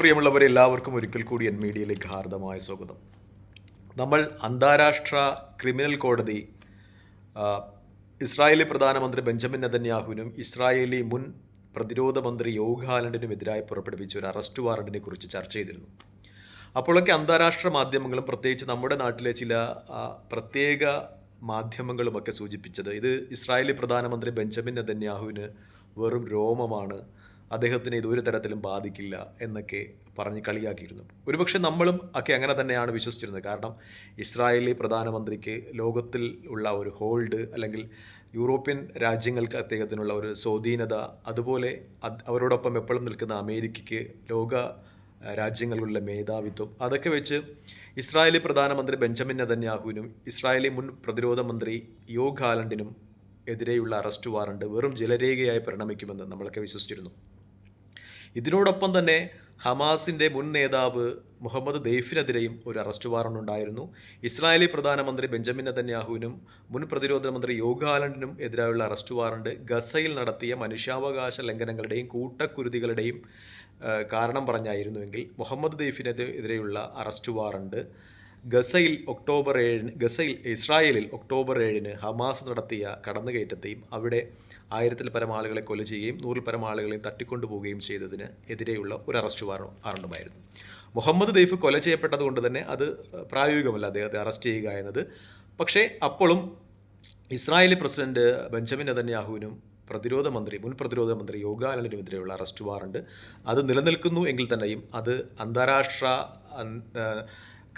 പ്രിയമുള്ളവരെ എല്ലാവർക്കും ഒരിക്കൽ കൂടി എൻ മീഡിയയിലേക്ക് ഹാർദമായ സ്വാഗതം. നമ്മൾ അന്താരാഷ്ട്ര ക്രിമിനൽ കോടതി ഇസ്രായേലി പ്രധാനമന്ത്രി ബെഞ്ചമിൻ നെതന്യാഹുവിനും ഇസ്രായേലി മുൻ പ്രതിരോധ മന്ത്രി യോഗാലൻഡിനും എതിരായി പുറപ്പെടുവിച്ച ഒരു അറസ്റ്റ് വാറണ്ടിനെ കുറിച്ച് ചർച്ച ചെയ്തിരുന്നു. അപ്പോഴൊക്കെ അന്താരാഷ്ട്ര മാധ്യമങ്ങളും പ്രത്യേകിച്ച് നമ്മുടെ നാട്ടിലെ ചില പ്രത്യേക മാധ്യമങ്ങളുമൊക്കെ സൂചിപ്പിച്ചത് ഇത് ഇസ്രായേലി പ്രധാനമന്ത്രി ബെഞ്ചമിൻ നെതന്യാഹുവിന് വെറും രോമമാണ്. അദ്ദേഹത്തിന് ഇത് ഒരു തരത്തിലും ബാധിക്കില്ല എന്നൊക്കെ പറഞ്ഞ് കളിയാക്കിയിരുന്നു. ഒരുപക്ഷെ നമ്മളും ഒക്കെ അങ്ങനെ തന്നെയാണ് വിശ്വസിച്ചിരുന്നത്. കാരണം ഇസ്രായേലി പ്രധാനമന്ത്രിക്ക് ലോകത്തിൽ ഉള്ള ഒരു ഹോൾഡ് അല്ലെങ്കിൽ യൂറോപ്യൻ രാജ്യങ്ങൾക്ക് അദ്ദേഹത്തിനുള്ള ഒരു സ്വാധീനത അതുപോലെ അവരോടൊപ്പം എപ്പോഴും നിൽക്കുന്ന അമേരിക്കയ്ക്ക് ലോക രാജ്യങ്ങളിലുള്ള മേധാവിത്വം അതൊക്കെ വെച്ച് ഇസ്രായേലി പ്രധാനമന്ത്രി ബെഞ്ചമിൻ നെതന്യാഹുവിനും ഇസ്രായേലി മുൻ പ്രതിരോധ മന്ത്രി യോഗ് ഹാലൻഡിനും എതിരെയുള്ള അറസ്റ്റ് വാറണ്ട് വെറും ജലരേഖയായി പരിണമിക്കുമെന്ന് നമ്മളൊക്കെ വിശ്വസിച്ചിരുന്നു. ഇതിനോടൊപ്പം തന്നെ ഹമാസിന്റെ മുൻ നേതാവ് മുഹമ്മദ് ദെയ്ഫിനെതിരെയും ഒരു അറസ്റ്റ് വാറണ്ട് ഉണ്ടായിരുന്നു. ഇസ്രായേലി പ്രധാനമന്ത്രി ബെഞ്ചമിൻ നെതന്യാഹുവിനും മുൻ പ്രതിരോധ മന്ത്രി യോഗാലൻഡിനും എതിരായുള്ള അറസ്റ്റ് വാറണ്ട് ഗസയിൽ നടത്തിയ മനുഷ്യാവകാശ ലംഘനങ്ങളുടെയും കൂട്ടക്കുരുതികളുടെയും കാരണം പറഞ്ഞായിരുന്നുവെങ്കിൽ മുഹമ്മദ് ദെയ്ഫിനെതിരെയുള്ള അറസ്റ്റ് വാറണ്ട് ഗസയിൽ ഒക്ടോബർ ഏഴിന് ഗസയിൽ ഇസ്രായേലിൽ ഒക്ടോബർ ഏഴിന് ഹമാസ് നടത്തിയ കടന്നുകയറ്റത്തെയും അവിടെ ആയിരത്തിൽ പരം ആളുകളെ കൊല ചെയ്യുകയും നൂറിൽ പരം ആളുകളെയും തട്ടിക്കൊണ്ടുപോവുകയും ചെയ്തതിന് എതിരെയുള്ള ഒരു അറസ്റ്റ് വാറ വാറണ്ടുമായിരുന്നു. മുഹമ്മദ് ദൈഫ് കൊല ചെയ്യപ്പെട്ടതുകൊണ്ട് തന്നെ അത് പ്രായോഗികമല്ല അദ്ദേഹത്തെ അറസ്റ്റ് ചെയ്യുക എന്നത്. പക്ഷേ അപ്പോഴും ഇസ്രായേലി പ്രസിഡന്റ് ബെഞ്ചമിൻ നെതന്യാഹുവിനും പ്രതിരോധ മന്ത്രി മുൻ പ്രതിരോധ മന്ത്രി യോഗാലനുമെതിരെയുള്ള അറസ്റ്റ് വാറണ്ട്. അത് നിലനിൽക്കുന്നു എങ്കിൽ തന്നെയും അത് അന്താരാഷ്ട്ര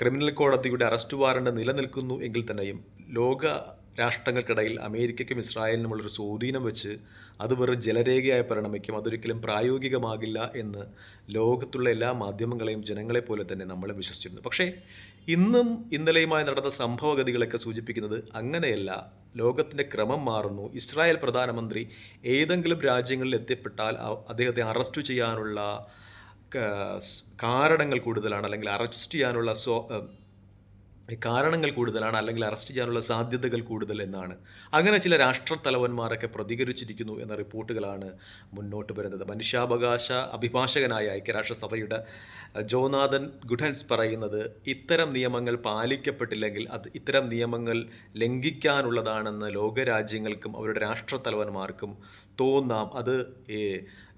ക്രിമിനൽ കോടതിയുടെ അറസ്റ്റ് വാറണ്ട് നിലനിൽക്കുന്നു എങ്കിൽ തന്നെയും ലോക രാഷ്ട്രങ്ങൾക്കിടയിൽ അമേരിക്കയ്ക്കും ഇസ്രായേലിനുമുള്ളൊരു സ്വാധീനം വെച്ച് അത് വെറും ജലരേഖയായി പരിണമിക്കും. അതൊരിക്കലും പ്രായോഗികമാകില്ല എന്ന് ലോകത്തുള്ള എല്ലാ മാധ്യമങ്ങളെയും ജനങ്ങളെ പോലെ തന്നെ നമ്മൾ വിശ്വസിച്ചിരുന്നു. പക്ഷേ ഇന്നും ഇന്നലെയുമായി നടന്ന സംഭവഗതികളൊക്കെ സൂചിപ്പിക്കുന്നത് അങ്ങനെയല്ല. ലോകത്തിന്റെ ക്രമം മാറുന്നു. ഇസ്രായേൽ പ്രധാനമന്ത്രി ഏതെങ്കിലും രാജ്യങ്ങളിൽ എത്തിപ്പെട്ടാൽ അദ്ദേഹത്തെ അറസ്റ്റ് ചെയ്യാനുള്ള കാരണങ്ങൾ കൂടുതലാണ് അല്ലെങ്കിൽ അറസ്റ്റ് ചെയ്യാനുള്ള സോ കാരണങ്ങൾ കൂടുതലാണ് അല്ലെങ്കിൽ അറസ്റ്റ് ചെയ്യാനുള്ള സാധ്യതകൾ കൂടുതൽ എന്നാണ്. അങ്ങനെ ചില രാഷ്ട്രത്തലവന്മാരൊക്കെ പ്രതികരിച്ചിരിക്കുന്നു എന്ന റിപ്പോർട്ടുകളാണ് മുന്നോട്ട് വരുന്നത്. മനുഷ്യാവകാശ അഭിഭാഷകനായ ഐക്യരാഷ്ട്രസഭയുടെ ജോനാഥൻ ഗുഡൻസ് പറയുന്നത് ഇത്തരം നിയമങ്ങൾ പാലിക്കപ്പെട്ടില്ലെങ്കിൽ അത് ഇത്തരം നിയമങ്ങൾ ലംഘിക്കാനുള്ളതാണെന്ന് ലോകരാജ്യങ്ങൾക്കും അവരുടെ രാഷ്ട്രത്തലവന്മാർക്കും തോന്നാം. അത്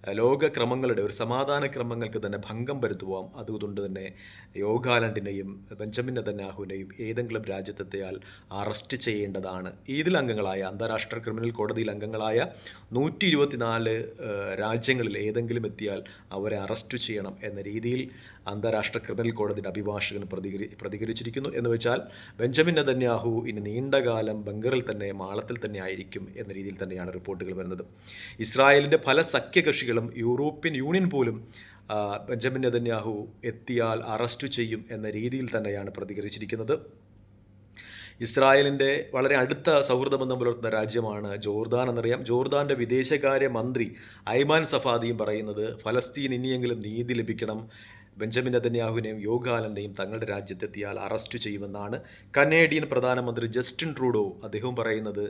ലോകക്രമങ്ങളുടെ ഒരു സമാധാന ക്രമങ്ങൾക്ക് തന്നെ ഭംഗം വരുത്തുവാം അതുകൊണ്ട് തന്നെ യോഗാലൻഡിനെയും ബെഞ്ചമിൻ നെതന്യാഹുവിനെയും ഏതെങ്കിലും രാജ്യത്തെത്തിയാൽ അറസ്റ്റ് ചെയ്യേണ്ടതാണ്. ഇതിൽ അംഗങ്ങളായ അന്താരാഷ്ട്ര ക്രിമിനൽ കോടതിയിൽ അംഗങ്ങളായ നൂറ്റി ഇരുപത്തിനാല് രാജ്യങ്ങളിൽ ഏതെങ്കിലും എത്തിയാൽ അവരെ അറസ്റ്റ് ചെയ്യണം എന്ന രീതിയിൽ അന്താരാഷ്ട്ര ക്രിമിനൽ കോടതിയുടെ അഭിഭാഷകൻ പ്രതികരി പ്രതികരിച്ചിരിക്കുന്നു. എന്ന് വെച്ചാൽ ബെഞ്ചമിൻ നദന്യാഹു ഇനി നീണ്ടകാലം ബംഗറിൽ തന്നെ മാളത്തിൽ തന്നെ ആയിരിക്കും എന്ന രീതിയിൽ തന്നെയാണ് റിപ്പോർട്ടുകൾ വരുന്നത്. ഇസ്രായേലിന്റെ പല സഖ്യകക്ഷികളും യൂറോപ്യൻ യൂണിയൻ പോലും ബെഞ്ചമിൻ നദന്യാഹു എത്തിയാൽ അറസ്റ്റ് ചെയ്യും എന്ന രീതിയിൽ തന്നെയാണ് പ്രതികരിച്ചിരിക്കുന്നത്. ഇസ്രായേലിന്റെ വളരെ അടുത്ത സൗഹൃദബന്ധം പുലർത്തുന്ന രാജ്യമാണ് ജോർദാൻ എന്നറിയാം. ജോർദാന്റെ വിദേശകാര്യ മന്ത്രി ഐമാൻ സഫാദിയും പറയുന്നത് ഫലസ്തീൻ ഇനിയെങ്കിലും നീതി ലഭിക്കണം ബെഞ്ചമിൻ നെതന്യാഹുവിനെയും യോഗാലന്റെയും തങ്ങളുടെ രാജ്യത്തെത്തിയാൽ അറസ്റ്റ് ചെയ്യുമെന്നാണ് കനേഡിയൻ പ്രധാനമന്ത്രി ജസ്റ്റിൻ ട്രൂഡോ അദ്ദേഹം പറയുന്നത്.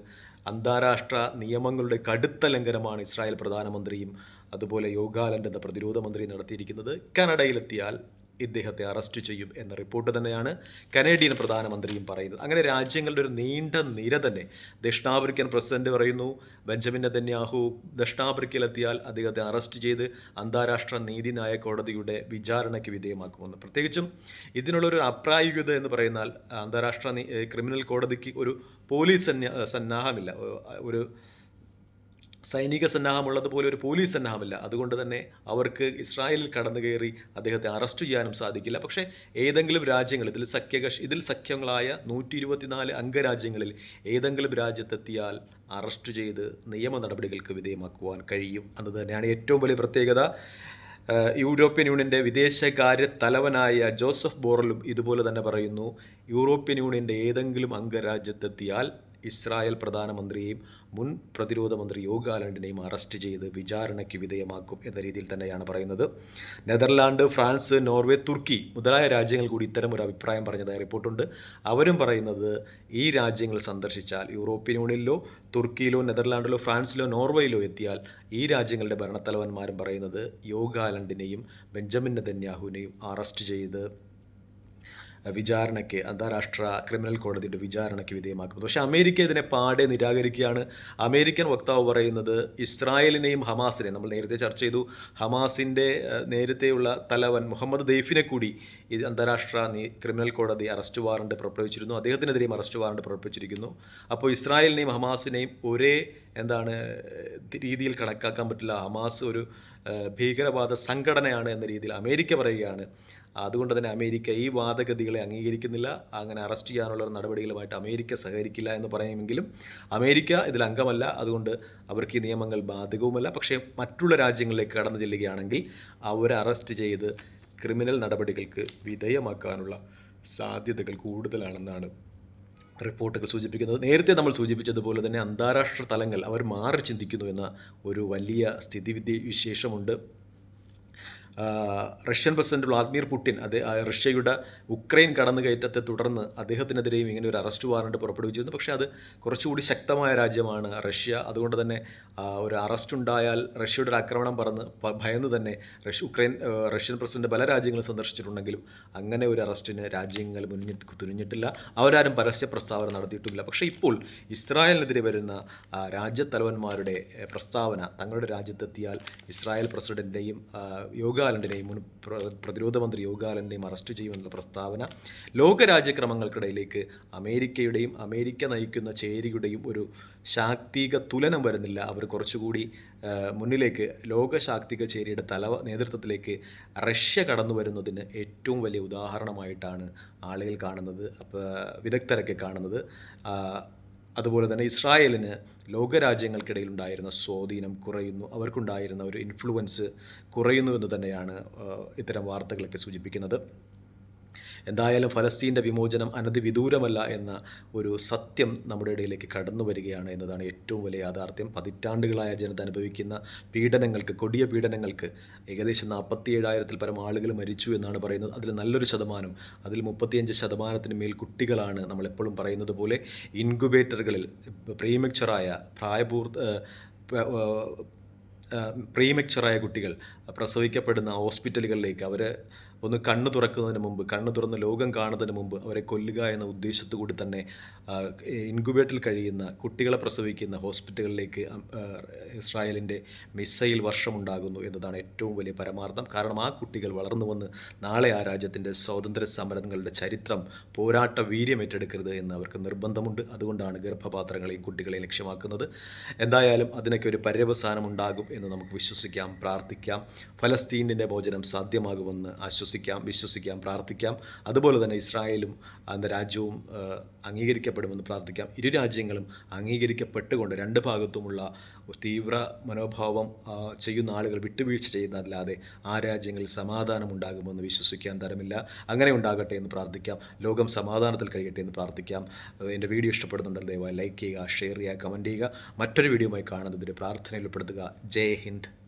അന്താരാഷ്ട്ര നിയമങ്ങളുടെ കടുത്ത ലംഘനമാണ് ഇസ്രായേൽ പ്രധാനമന്ത്രിയും അതുപോലെ യോഗാലൻഡ് എന്ന പ്രതിരോധ മന്ത്രി നടത്തിയിരിക്കുന്നത്. കാനഡയിലെത്തിയാൽ ഇദ്ദേഹത്തെ അറസ്റ്റ് ചെയ്യും എന്ന റിപ്പോർട്ട് തന്നെയാണ് കനേഡിയൻ പ്രധാനമന്ത്രിയും പറയുന്നത്. അങ്ങനെ രാജ്യങ്ങളുടെ ഒരു നീണ്ട നിര തന്നെ ദക്ഷിണാഫ്രിക്കൻ പ്രസിഡന്റ് പറയുന്നു ബെഞ്ചമിൻ നെതന്യാഹു ദക്ഷിണാഫ്രിക്കയിലെത്തിയാൽ അദ്ദേഹത്തെ അറസ്റ്റ് ചെയ്ത് അന്താരാഷ്ട്ര നീതിന്യായ കോടതിയുടെ വിചാരണയ്ക്ക് വിധേയമാക്കുമെന്ന്. പ്രത്യേകിച്ചും ഇതിനുള്ളൊരു അപ്രായോഗികത എന്ന് പറയുന്നാൽ അന്താരാഷ്ട്ര ക്രിമിനൽ കോടതിക്ക് ഒരു പോലീസ് സന്നാഹമില്ല. ഒരു സൈനിക സന്നാഹമുള്ളതുപോലെ ഒരു പോലീസ് സന്നാഹമില്ല. അതുകൊണ്ട് തന്നെ അവർക്ക് ഇസ്രായേലിൽ കടന്നു കയറി അദ്ദേഹത്തെ അറസ്റ്റ് ചെയ്യാനും സാധിക്കില്ല. പക്ഷേ ഏതെങ്കിലും രാജ്യങ്ങൾ ഇതിൽ സഖ്യകക്ഷി ഇതിൽ സഖ്യങ്ങളായ നൂറ്റി ഇരുപത്തിനാല് അംഗരാജ്യങ്ങളിൽ ഏതെങ്കിലും രാജ്യത്തെത്തിയാൽ അറസ്റ്റ് ചെയ്ത് നിയമ നടപടികൾക്ക് വിധേയമാക്കുവാൻ കഴിയും. എന്നത് തന്നെയാണ് ഏറ്റവും വലിയ പ്രത്യേകത. യൂറോപ്യൻ യൂണിയന്റെ വിദേശകാര്യ തലവനായ ജോസഫ് ബോറലും ഇതുപോലെ തന്നെ പറയുന്നു. യൂറോപ്യൻ യൂണിയന്റെ ഏതെങ്കിലും അംഗരാജ്യത്തെത്തിയാൽ ഇസ്രായേൽ പ്രധാനമന്ത്രിയെയും മുൻ പ്രതിരോധ മന്ത്രി യോഗാലൻഡിനെയും അറസ്റ്റ് ചെയ്ത് വിചാരണയ്ക്ക് വിധേയമാക്കും എന്ന രീതിയിൽ തന്നെയാണ് പറയുന്നത്. നെതർലാൻഡ് ഫ്രാൻസ് നോർവേ തുർക്കി മുതലായ രാജ്യങ്ങൾ കൂടി ഇത്തരം ഒരു അഭിപ്രായം പറഞ്ഞതായി റിപ്പോർട്ടുണ്ട്. അവരും പറയുന്നത് ഈ രാജ്യങ്ങൾ സന്ദർശിച്ചാൽ യൂറോപ്യൻ യൂണിയനിലോ തുർക്കിയിലോ നെതർലാൻഡിലോ ഫ്രാൻസിലോ നോർവേയിലോ എത്തിയാൽ ഈ രാജ്യങ്ങളുടെ ഭരണത്തലവന്മാരും പറയുന്നത് യോഗാലൻഡിനെയും ബെഞ്ചമിൻ നെതന്യാഹുവിനെയും അറസ്റ്റ് ചെയ്ത് വിചാരണയ്ക്ക് അന്താരാഷ്ട്ര ക്രിമിനൽ കോടതിയുടെ വിചാരണയ്ക്ക് വിധേയമാക്കുന്നത്. പക്ഷേ അമേരിക്ക ഇതിനെ പാടെ നിരാകരിക്കുകയാണ്. അമേരിക്കൻ വക്താവ് പറയുന്നത് ഇസ്രായേലിനെയും ഹമാസിനെയും നമ്മൾ നേരത്തെ ചർച്ച ചെയ്തു ഹമാസിന്റെ നേരത്തെയുള്ള തലവൻ മുഹമ്മദ് ദെയ്ഫിനെ കൂടി ഇത് അന്താരാഷ്ട്ര ക്രിമിനൽ കോടതി അറസ്റ്റ് വാറണ്ട് പുറപ്പെടുവിച്ചിരുന്നു. അദ്ദേഹത്തിനെതിരെയും അറസ്റ്റ് വാറണ്ട് പുറപ്പെടുവിച്ചിരിക്കുന്നു. അപ്പോൾ ഇസ്രായേലിനെയും ഹമാസിനെയും ഒരേ എന്താണ് രീതിയിൽ കണക്കാക്കാൻ പറ്റില്ല. ഹമാസ് ഒരു ഭീകരവാദ സംഘടനയാണ് എന്ന രീതിയിൽ അമേരിക്ക പറയുകയാണ്. അതുകൊണ്ട് തന്നെ അമേരിക്ക ഈ വാദഗതികളെ അംഗീകരിക്കുന്നില്ല. അങ്ങനെ അറസ്റ്റ് ചെയ്യാനുള്ള ഒരു നടപടികളുമായിട്ട് അമേരിക്ക സഹകരിക്കില്ല എന്ന് പറയുമെങ്കിലും അമേരിക്ക ഇതിൽ അംഗമല്ല. അതുകൊണ്ട് അവർക്ക് ഈ നിയമങ്ങൾ ബാധകവുമല്ല. പക്ഷേ മറ്റുള്ള രാജ്യങ്ങളിലേക്ക് കടന്നു ചെല്ലുകയാണെങ്കിൽ അവരെ അറസ്റ്റ് ചെയ്ത് ക്രിമിനൽ നടപടികൾക്ക് വിധേയമാക്കാനുള്ള സാധ്യതകൾ കൂടുതലാണെന്നാണ് റിപ്പോർട്ടുകൾ സൂചിപ്പിക്കുന്നത്. നേരത്തെ നമ്മൾ സൂചിപ്പിച്ചതുപോലെ തന്നെ അന്താരാഷ്ട്ര തലങ്ങൾ അവർ മാറി ചിന്തിക്കുന്നു എന്ന ഒരു വലിയ സ്ഥിതിവിധി വിശേഷമുണ്ട്. റഷ്യൻ പ്രസിഡന്റ് വ്ളാദിമിർ പുടിൻ അത് റഷ്യയുടെ ഉക്രൈൻ കടന്നുകയറ്റത്തെ തുടർന്ന് അദ്ദേഹത്തിനെതിരെയും ഇങ്ങനെ ഒരു അറസ്റ്റ് വാറണ്ട് പുറപ്പെടുവിച്ചിരുന്നു. പക്ഷേ അത് കുറച്ചുകൂടി ശക്തമായ രാജ്യമാണ് റഷ്യ. അതുകൊണ്ട് തന്നെ ഒരു അറസ്റ്റ് ഉണ്ടായാൽ റഷ്യയുടെ ഒരു ആക്രമണം പറന്ന് ഭയന്ന് തന്നെ റഷ്യ ഉക്രൈൻ റഷ്യൻ പ്രസിഡന്റ് പല രാജ്യങ്ങളും സന്ദർശിച്ചിട്ടുണ്ടെങ്കിലും അങ്ങനെ ഒരു അറസ്റ്റിന് രാജ്യങ്ങൾ മുന്നിട്ട് തുനിഞ്ഞിട്ടില്ല അവരാരും പരസ്യ പ്രസ്താവന നടത്തിയിട്ടുമില്ല പക്ഷേ ഇപ്പോൾ ഇസ്രായേലിനെതിരെ വരുന്ന രാജ്യത്തലവന്മാരുടെ പ്രസ്താവന തങ്ങളുടെ രാജ്യത്തെത്തിയാൽ ഇസ്രായേൽ പ്രസിഡന്റിനെയും ആ, യോഗാലൻഡിനെയും മുൻ പ്ര- പ്രതിരോധ മന്ത്രി യോഗാലന്റെയും അറസ്റ്റ് ചെയ്യുമെന്നുള്ള പ്രസ്താവന ലോകരാജ്യക്രമങ്ങൾക്കിടയിലേക്ക് അമേരിക്കയുടെയും അമേരിക്ക നയിക്കുന്ന ചേരിയുടെയും ഒരു ശാക്തിക തുലനം വരുന്നില്ല. അവർ കുറച്ചുകൂടി മുന്നിലേക്ക് മുന്നിലേക്ക് ലോകശാക്തിക ചേരിയുടെ തല നേതൃത്വത്തിലേക്ക് റഷ്യ കടന്നു വരുന്നതിന് ഏറ്റവും വലിയ ഉദാഹരണമായിട്ടാണ് ആളുകൾ കാണുന്നത് അപ്പോൾ വിദഗ്ധരൊക്കെ കാണുന്നത്. അതുപോലെ തന്നെ ഇസ്രായേലിന് ലോകരാജ്യങ്ങൾക്കിടയിൽ ഉണ്ടായിരുന്ന സ്വാധീനം കുറയുന്നു. അവർക്കുണ്ടായിരുന്ന ഒരു ഇൻഫ്ലുവൻസ് കുറയുന്നു എന്ന് തന്നെയാണ് ഇത്തരം വാർത്തകളൊക്കെ സൂചിപ്പിക്കുന്നത്. എന്തായാലും ഫലസ്തീന്റെ വിമോചനം അനധിവിദൂരമല്ല എന്ന ഒരു സത്യം നമ്മുടെ ഇടയിലേക്ക് കടന്നു വരികയാണ് എന്നതാണ് ഏറ്റവും വലിയ യാഥാർത്ഥ്യം. പതിറ്റാണ്ടുകളായ ജനത അനുഭവിക്കുന്ന പീഡനങ്ങൾക്ക് കൊടിയ പീഡനങ്ങൾക്ക് ഏകദേശം നാൽപ്പത്തി ഏഴായിരത്തിൽ പരം ആളുകൾ മരിച്ചു എന്നാണ് പറയുന്നത്. അതിൽ നല്ലൊരു ശതമാനം അതിൽ മുപ്പത്തിയഞ്ച് ശതമാനത്തിന് മേൽ കുട്ടികളാണ് നമ്മളെപ്പോഴും പറയുന്നത് പോലെ ഇൻക്യുബേറ്ററുകളിൽ പ്രീമെക്ചറായ പ്രായപൂർ പ്രീമെക്ചറായ കുട്ടികൾ പ്രസവിക്കപ്പെടുന്ന ഹോസ്പിറ്റലുകളിലേക്ക് അവരെ ഒന്ന് കണ്ണ് തുറക്കുന്നതിന് മുമ്പ് കണ്ണ് തുറന്ന് ലോകം കാണുന്നതിന് മുമ്പ് അവരെ കൊല്ലുക എന്ന ഉദ്ദേശത്തുകൂടി തന്നെ ഇൻക്യുബേറ്ററിൽ കഴിയുന്ന കുട്ടികളെ പ്രസവിക്കുന്ന ഹോസ്പിറ്റലുകളിലേക്ക് ഇസ്രായേലിന്റെ മിസൈൽ വർഷമുണ്ടാകുന്നു എന്നതാണ് ഏറ്റവും വലിയ പരമാർത്ഥം. കാരണം ആ കുട്ടികൾ വളർന്നു വന്ന് നാളെ ആ രാജ്യത്തിന്റെ സ്വാതന്ത്ര്യ സമരങ്ങളുടെ ചരിത്രം പോരാട്ട വീര്യം ഏറ്റെടുക്കരുത് എന്ന് അവർക്ക് നിർബന്ധമുണ്ട്. അതുകൊണ്ടാണ് ഗർഭപാത്രങ്ങളെയും കുട്ടികളെയും ലക്ഷ്യമാക്കുന്നത്. എന്തായാലും അതിനൊക്കെ ഒരു പര്യവസാനം ഉണ്ടാകും എന്ന് നമുക്ക് വിശ്വസിക്കാം പ്രാർത്ഥിക്കാം. ഫലസ്തീനിന്റെ മോചനം സാധ്യമാകുമെന്ന് ആശ്വസിക്കാം വിശ്വസിക്കാം വിശ്വസിക്കാം പ്രാർത്ഥിക്കാം. അതുപോലെ തന്നെ ഇസ്രായേലും അന്ന് രാജ്യവും അംഗീകരിക്കപ്പെടുമെന്ന് പ്രാർത്ഥിക്കാം. ഇരു രാജ്യങ്ങളും അംഗീകരിക്കപ്പെട്ടുകൊണ്ട് രണ്ട് ഭാഗത്തുമുള്ള തീവ്ര മനോഭാവം ചെയ്യുന്ന ആളുകൾ വിട്ടുവീഴ്ച ചെയ്യുന്നതല്ലാതെ ആ രാജ്യങ്ങളിൽ സമാധാനം ഉണ്ടാകുമെന്ന് വിശ്വസിക്കാൻ തരമില്ല. അങ്ങനെ ഉണ്ടാകട്ടെ എന്ന് പ്രാർത്ഥിക്കാം. ലോകം സമാധാനത്തിൽ കഴിയട്ടെ എന്ന് പ്രാർത്ഥിക്കാം. എന്റെ വീഡിയോ ഇഷ്ടപ്പെടുന്നുണ്ടെങ്കിൽ ദയവായി ലൈക്ക് ചെയ്യുക ഷെയർ ചെയ്യുക കമന്റ് ചെയ്യുക. മറ്റൊരു വീഡിയോയുമായി കാണുന്നതിന്റെ പ്രാർത്ഥനയിൽ ഉൾപ്പെടുത്തുക. ജയ് ഹിന്ദ്.